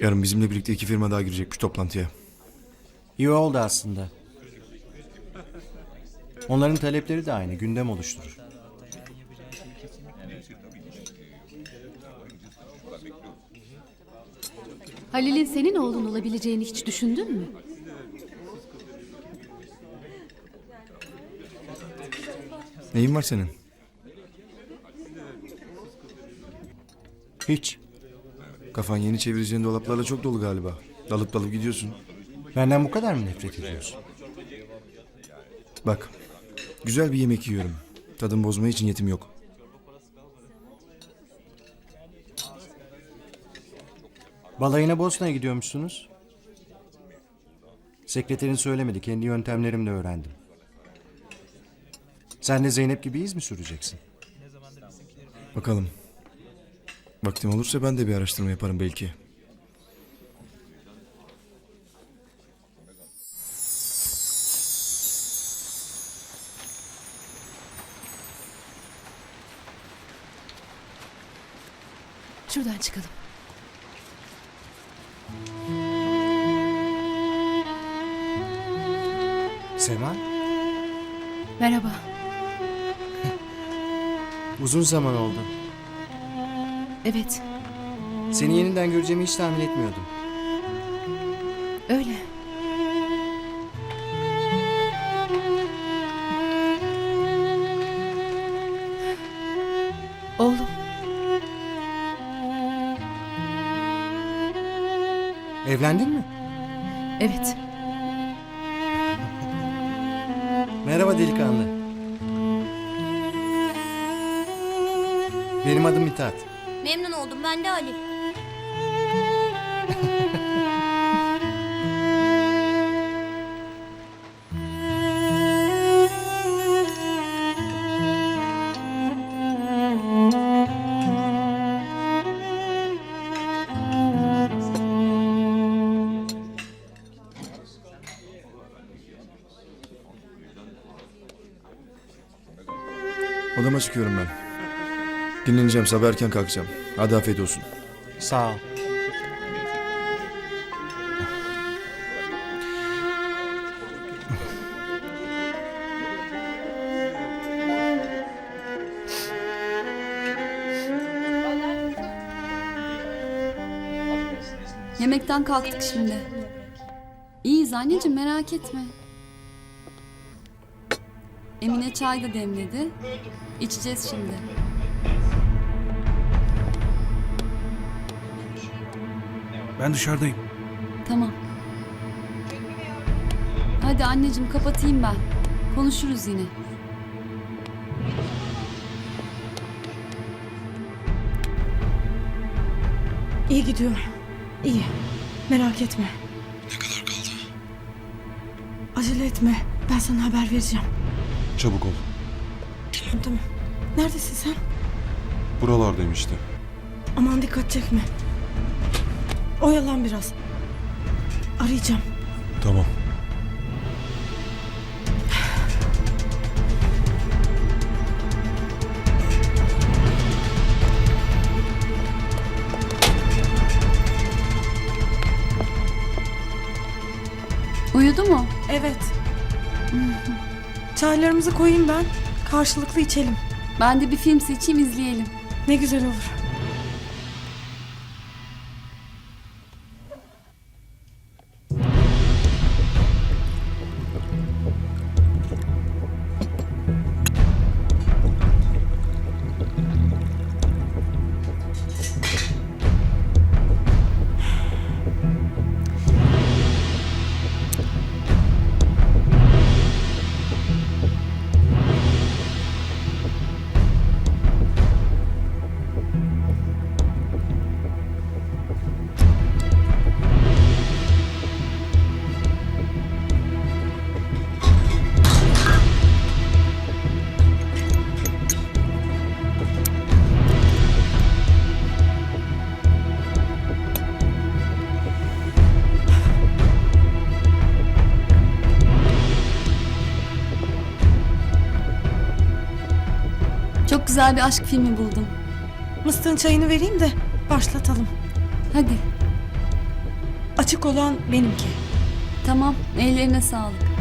Yarın bizimle birlikte iki firma daha girecekmiş toplantıya. İyi oldu aslında. Onların talepleri de aynı, gündem oluşturur. Halil'in senin oğlun olabileceğini hiç düşündün mü? Neyin var senin? Hiç. Kafan yeni çevireceğin dolaplarla çok dolu galiba. Dalıp dalıp gidiyorsun. Benden bu kadar mı nefret ediyorsun? Bak, güzel bir yemek yiyorum. Tadım bozma için yetim yok. Balayına Bosna'ya gidiyormuşsunuz. Sekreterin söylemedi, kendi yöntemlerimle öğrendim. Sen de Zeynep gibi iz mi süreceksin? Bakalım. Vaktim olursa ben de bir araştırma yaparım belki. Şuradan çıkalım. Sema, Merhaba. uzun zaman oldu. Evet, Seni yeniden göreceğimi hiç tahmin etmiyordum. öyle. Oğlum, Evlendin mi? evet. Merhaba delikanlı. Benim adım Mithat. Memnun oldum ben de Ali. Odama çıkıyorum ben. Dinleneceğim, sabah erken kalkacağım. Hadi afiyet olsun. Sağ ol. Yemekten kalktık şimdi. İyiyiz anneciğim merak etme. Emine çay da demledi. İçeceğiz şimdi. Ben dışarıdayım. Tamam. Hadi anneciğim kapatayım ben. Konuşuruz yine. İyi gidiyor. İyi. Merak etme. Ne kadar kaldı? Acele etme. Ben sana haber vereceğim. Çabuk ol. Tamam tamam. Neredesin sen? Buralardayım işte. Aman dikkat çekme. Oyalan biraz. Arayacağım. Tamam. Uyudu mu? Evet. Çaylarımızı koyayım ben. Karşılıklı içelim. Ben de bir film seçeyim izleyelim. Ne güzel olur. Çok güzel bir aşk filmi buldum. Mıstığın çayını vereyim de başlatalım. Hadi. Açık olan benimki. Tamam ellerine sağlık.